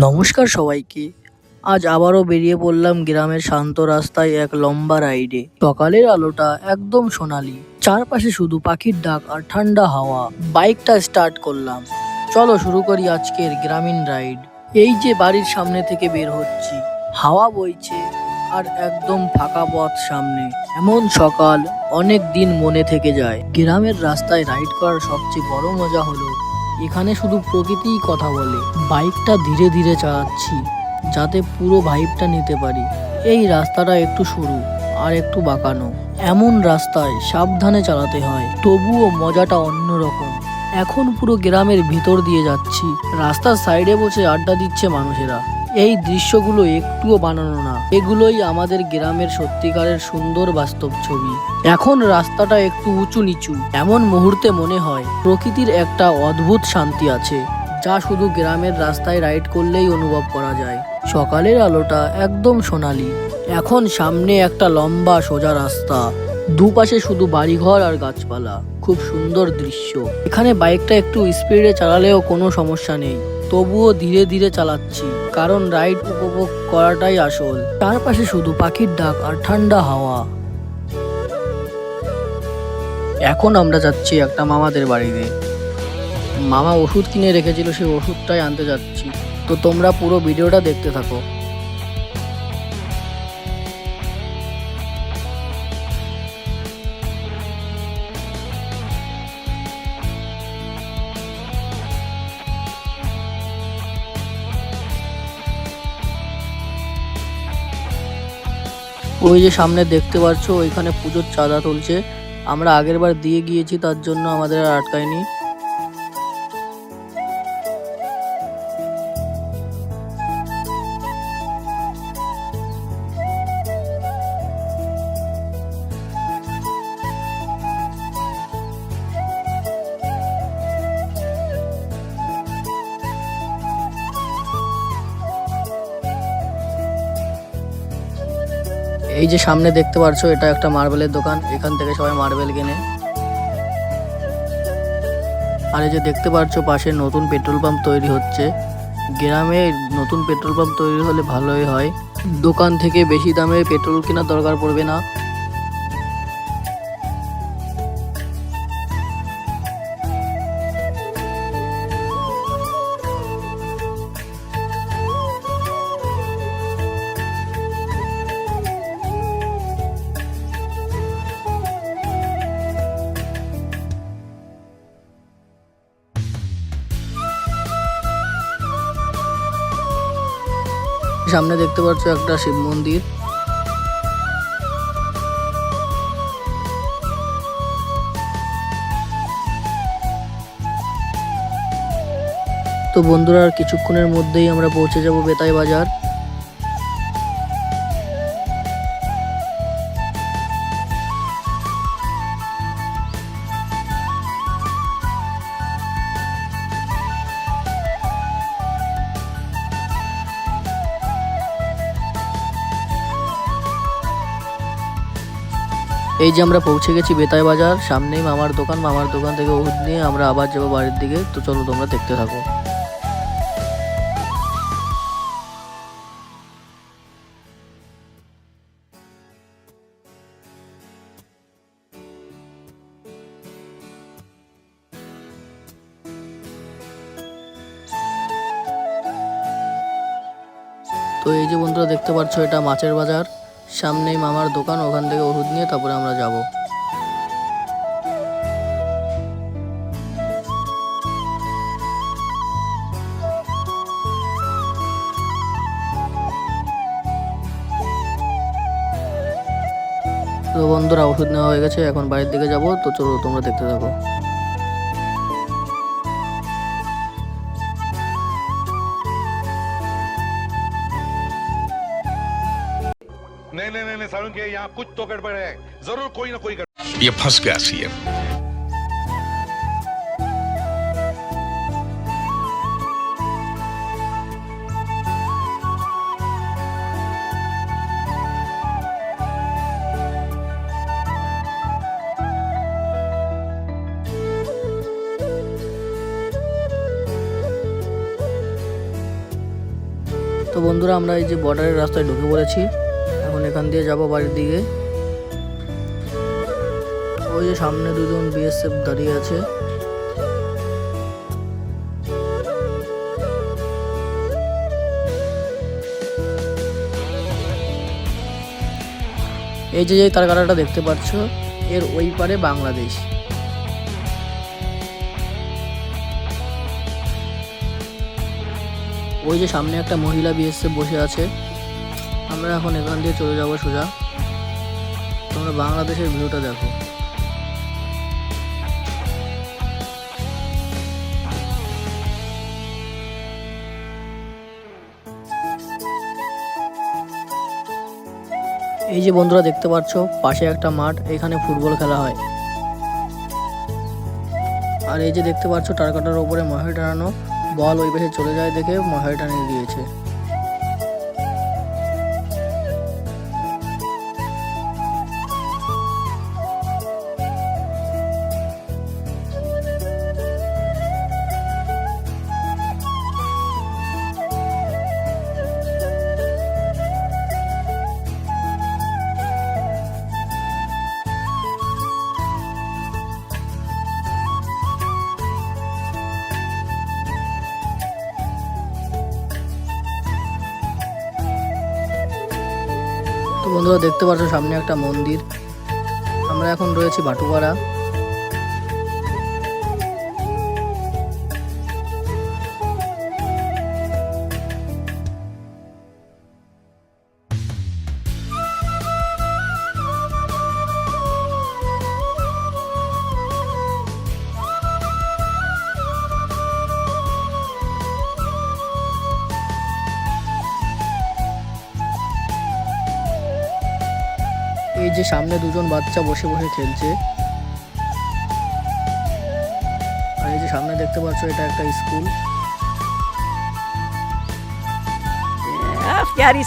নমস্কার সবাইকে। আজ আবারও বেরিয়ে পড়লাম গ্রামের শান্ত রাস্তায় এক লম্বা রাইডে। সকালের আলোটা একদম সোনালি। চারপাশে শুধু পাখির ডাক আর ঠান্ডা হাওয়া। বাইকটা স্টার্ট করলাম। চলো শুরু করি আজকের গ্রামীণ রাইড। এই যে বাড়ির সামনে থেকে বের হচ্ছি। হাওয়া বইছে আর একদম ফাঁকা পথ সামনে। এমন সকাল অনেক দিন মনে থেকে যায়। গ্রামের রাস্তায় রাইড করার সবচেয়ে বড় মজা হলো এখানে শুধু প্রকৃতিই কথা বলে। বাইকটা ধীরে ধীরে চালাচ্ছি, যাতে পুরো ভাইবটা নিতে পারি। এই রাস্তাটা একটু সরু আর একটু বাঁকানো। এমন রাস্তায় সাবধানে চালাতে হয়, তবুও মজাটা অন্যরকম। এখন পুরো গ্রামের ভিতর দিয়ে যাচ্ছি। রাস্তার সাইডে বসে আড্ডা দিচ্ছে মানুষেরা। এই দৃশ্যগুলো একটুও বানানো না। এগুলোই আমাদের গ্রামের সত্যিকারের সুন্দর বাস্তব ছবি। এখন রাস্তাটা একটু উঁচু নিচু, এমন মুহূর্তে মনে হয় প্রকৃতির একটা অদ্ভুত শান্তি আছে, যা শুধু গ্রামের রাস্তায় রাইড করলেই অনুভব করা যায়। সকালের আলোটা একদম সোনালি। এখন সামনে একটা লম্বা সোজা রাস্তা। দুপাশে শুধু বাড়িঘর আর গাছপালা। খুব সুন্দর দৃশ্য। এখানে বাইকটা একটু স্পিডে চালালেও কোনো সমস্যা নেই। তবুও ধীরে ধীরে চালাচ্ছি, কারণ রাইড উপভোগ করাটাই আসল। চারপাশে শুধু পাখির ডাক আর ঠান্ডা হাওয়া। এখন আমরা যাচ্ছি একটা মামাদের বাড়িতে। মামা ওষুধ কিনে রেখেছিল, সেই ওষুধটাই আনতে যাচ্ছি। তো তোমরা পুরো ভিডিওটা দেখতে থাকো। ওই যে সামনে দেখতে পাচ্ছ, ওইখানে পুজোর চাঁদা তুলছে। আমরা আগের বার দিয়ে গিয়েছি, তার জন্য আমাদের আর আটকায়নি। এই যে সামনে দেখতে পারছ, এটা একটা মার্বেলের দোকান। এখান থেকে সবাই মার্বেল কেনে। আর এই যে দেখতে পারছ, পাশে নতুন পেট্রোল পাম্প তৈরি হচ্ছে। গ্রামে নতুন পেট্রোল পাম্প তৈরি হলে ভালোই হয়। দোকান থেকে বেশি দামে পেট্রোল কেনার দরকার পড়বে না। সামনে দেখতে পাচ্ছ একটা শিব মন্দির। তো বন্ধুরা, আর কিছুক্ষণের মধ্যেই আমরা পৌঁছে যাব বেতাই বাজার। এই যে আমরা পৌঁছে গেছি বেতাই বাজার, সামনেই মামার দোকান মামার দোকান থেকে ওষুধ নিয়ে আমরা আবার যাব বাড়ির দিকে। তো চলো তোমরা দেখতে থাকো। তো এই যে বন্ধুরা দেখতে পাচ্ছ, এটা মাছের বাজার। সামনেই মামার দোকান, ওখান থেকে ওষুধ নিয়ে তারপরে আমরা যাব। তো বন্ধুরা, ওষুধ নেওয়া হয়ে গেছে, এখন বাড়ির দিকে যাব। তো চলো তোমরা দেখতে থাকো। नहीं नहीं नहीं, नहीं के यहाँ कुछ तो गड़बड़ है जरूर कोई ना कोई गड़बड़ ये फंस गया सीएम তো বন্ধুরা আমরা এই যে বর্ডারের রাস্তায় ঢুকে পড়েছি এখন এখান দিয়ে যাব বাড়ির দিকে। ওই যে সামনে দুজন বিএসএফ দাঁড়িয়ে আছে। এই যে তার কাটাটা দেখতে পাচ্ছ, এর ওই পারে বাংলাদেশ। ওই যে সামনে একটা মহিলা বিএসএফ বসে আছে। আমরা এখন এখান দিয়ে চলে যাব সোজা। তোমরা বাংলাদেশের ভিউটা দেখো। এই যে বন্ধুরা দেখতে পাচ্ছ, পাশে একটা মাঠ, এখানে ফুটবল খেলা হয়। আর এই যে দেখতে পাচ্ছ, টারকাটার ওপরে মহাই টানানো বল ওই পাশে চলে যায় দেখে মহাই টানিয়ে দিয়েছে বন্ধুরা দেখতে পাচ্ছ সামনে একটা মন্দির। আমরা এখন রয়েছি বাটুপাড়া। যে সামনে দুজন বাচ্চা বসে বসে খেলছে। আর এই যে সামনে দেখতে পাচ্ছ এটা একটা স্কুল।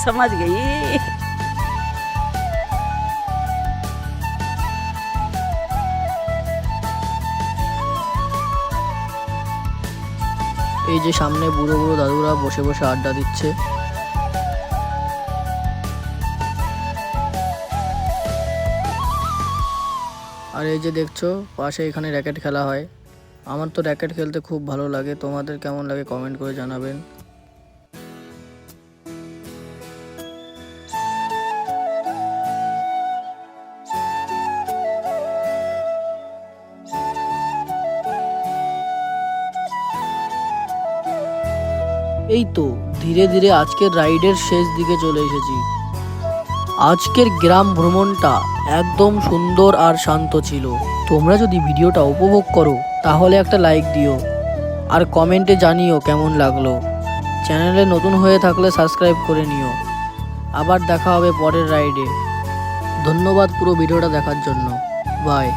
সমাজ গেই এই যে সামনে বুড়ো বুড়ো দাদুরা বসে বসে আড্ডা দিচ্ছে। আর এই যে দেখছ, পাশে এখানে র্যাকেট খেলা হয়। আমার তো র্যাকেট খেলতে খুব ভালো লাগে। তোমাদের কেমন লাগে কমেন্ট করে জানাবেন। এই তো, ধীরে ধীরে আজকের রাইডের শেষ দিকে চলে এসেছি। আজকের গ্রাম ভ্রমণটা একদম সুন্দর আর শান্ত ছিল। তোমরা যদি ভিডিওটা উপভোগ করো, তাহলে একটা লাইক দিও। আর কমেন্টে জানিও কেমন লাগল। চ্যানেলে নতুন হয়ে থাকলে সাবস্ক্রাইব করে নিও। আবার দেখা হবে পরের রাইডে ধন্যবাদ পুরো ভিডিওটা দেখার জন্য। বাই